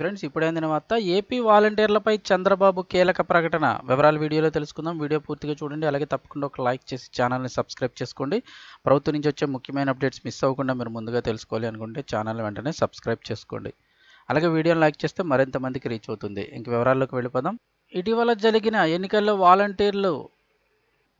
Friends ఇప్పుడైందిన వార్త AP వాలంటీర్లపై Chandrababu కీలక ప్రకటన. వివరాలు వీడియోలో తెలుసుకుందాం. వీడియో పూర్తిగా చూడండి. అలాగే తప్పకుండా ఒక లైక్ చేసి ఛానల్ని సబ్స్క్రైబ్ చేసుకోండి. ప్రభుత్వం నుంచి వచ్చే ముఖ్యమైన అప్డేట్స్ మిస్ అవ్వకుండా మీరు ముందుగా తెలుసుకోవాలి అనుకుంటే ఛానల్ వెంటనే సబ్స్క్రైబ్ చేసుకోండి. అలాగే వీడియోని లైక్ చేస్తే మరింత మందికి రీచ్ అవుతుంది. ఇంక వివరాల్లోకి వెళ్ళిపోదాం. ఇటీవల జరిగిన ఎన్నికల్లో వాలంటీర్లు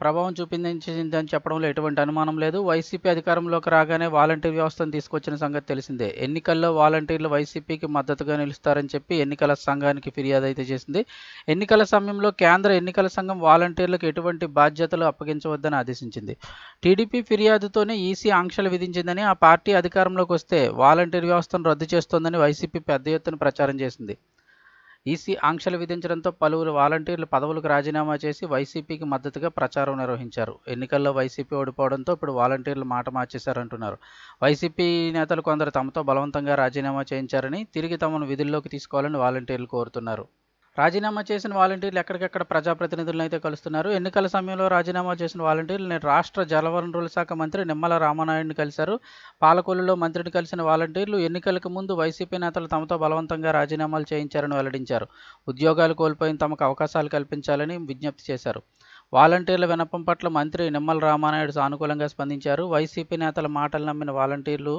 ప్రభావం చూపించిందని చెప్పడంలో ఎటువంటి అనుమానం లేదు. వైసీపీ అధికారంలోకి రాగానే వాలంటీర్ వ్యవస్థను తీసుకొచ్చిన సంగతి తెలిసిందే. ఎన్నికల్లో వాలంటీర్లు వైసీపీకి మద్దతుగా నిలుస్తారని చెప్పి ఎన్నికల సంఘానికి ఫిర్యాదు అయితే చేసింది. ఎన్నికల సమయంలో కేంద్ర ఎన్నికల సంఘం వాలంటీర్లకు ఎటువంటి బాధ్యతలు అప్పగించవద్దని ఆదేశించింది. టీడీపీ ఫిర్యాదుతోనే ఈసీ ఆంక్షలు విధించిందని ఆ పార్టీ అధికారంలోకి వస్తే వాలంటీర్ వ్యవస్థను రద్దు చేస్తోందని వైసీపీ పెద్ద ఎత్తున ప్రచారం చేసింది. ఈసీ ఆంక్షలు విధించడంతో పలువురు వాలంటీర్లు పదవులకు రాజీనామా చేసి వైసీపీకి మద్దతుగా ప్రచారం నిర్వహించారు. ఎన్నికల్లో వైసీపీ ఓడిపోవడంతో ఇప్పుడు వాలంటీర్లు మాట మార్చేశారంటున్నారు. వైసీపీ నేతలు కొందరు తమతో బలవంతంగా రాజీనామా చేయించారని తిరిగి తమను విధుల్లోకి తీసుకోవాలని వాలంటీర్లు కోరుతున్నారు. రాజీనామా చేసిన వాలంటీర్లు ఎక్కడికెక్కడ ప్రజాప్రతినిధులను అయితే కలుస్తున్నారు. ఎన్నికల సమయంలో రాజీనామా చేసిన వాలంటీర్లు నేను రాష్ట్ర జలవనరుల శాఖ మంత్రి నిమ్మల రామనాయుడిని కలిశారు. పాలకొల్లులో మంత్రిని కలిసిన వాలంటీర్లు ఎన్నికలకు ముందు వైసీపీ నేతలు తమతో బలవంతంగా రాజీనామాలు చేయించారని వెల్లడించారు. ఉద్యోగాలు కోల్పోయిన తమకు అవకాశాలు కల్పించాలని విజ్ఞప్తి చేశారు. వాలంటీర్ల వినపం పట్ల మంత్రి నిమ్మల రామానాయుడు సానుకూలంగా స్పందించారు. వైసీపీ నేతల మాటలు నమ్మిన వాలంటీర్లు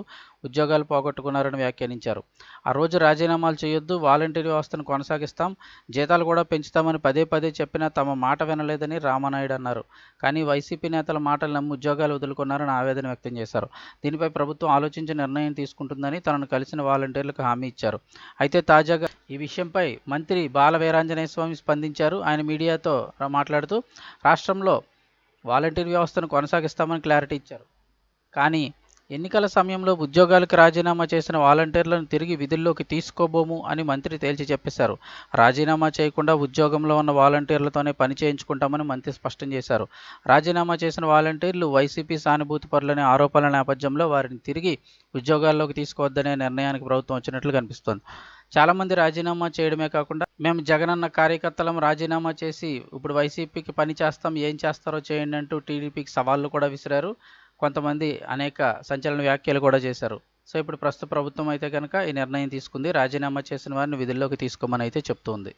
ఉద్యోగాలు పోగొట్టుకున్నారని వ్యాఖ్యానించారు. ఆ రోజు రాజీనామాలు చేయొద్దు వాలంటీర్ వ్యవస్థను కొనసాగిస్తాం జీతాలు కూడా పెంచుతామని పదే పదే చెప్పినా తమ మాట వినలేదని రామానాయుడు అన్నారు. కానీ వైసీపీ నేతల మాటలు నమ్మి ఉద్యోగాలు వదులుకున్నారని ఆవేదన వ్యక్తం చేశారు. దీనిపై ప్రభుత్వం ఆలోచించి నిర్ణయం తీసుకుంటుందని తనను కలిసిన వాలంటీర్లకు హామీ ఇచ్చారు. అయితే తాజాగా ఈ విషయంపై మంత్రి బాల వీరాంజనేయ స్వామి స్పందించారు. ఆయన మీడియాతో మాట్లాడుతూ రాష్ట్రంలో వాలంటీర్ వ్యవస్థను కొనసాగిస్తామని క్లారిటీ ఇచ్చారు. కానీ ఎన్నికల సమయంలో ఉద్యోగాలకు రాజీనామా చేసిన వాలంటీర్లను తిరిగి విధుల్లోకి తీసుకోబోము అని మంత్రి తేల్చి చెప్పేశారు. రాజీనామా చేయకుండా ఉద్యోగంలో ఉన్న వాలంటీర్లతోనే పని చేయించుకుంటామని మంత్రి స్పష్టం చేశారు. రాజీనామా చేసిన వాలంటీర్లు వైసీపీ సానుభూతి పరులనే ఆరోపణల నేపథ్యంలో వారిని తిరిగి ఉద్యోగాల్లోకి తీసుకోవద్దనే నిర్ణయానికి ప్రభుత్వం వచ్చినట్లు కనిపిస్తోంది. చాలామంది రాజీనామా చేయడమే కాకుండా మేము జగనన్న కార్యకర్తలం రాజీనామా చేసి ఇప్పుడు వైసీపీకి పని చేస్తాం ఏం చేస్తారో చేయండి అంటూ టీడీపీకి సవాళ్ళు కూడా విసిరారు. కొంతమంది అనేక సంచలన వ్యాఖ్యలు కూడా చేశారు. సో ఇప్పుడు ప్రస్తుత ప్రభుత్వం అయితే కనుక ఈ నిర్ణయం తీసుకుంది. రాజీనామా చేసిన వారిని విధుల్లోకి తీసుకోమని అయితే చెప్తుంది.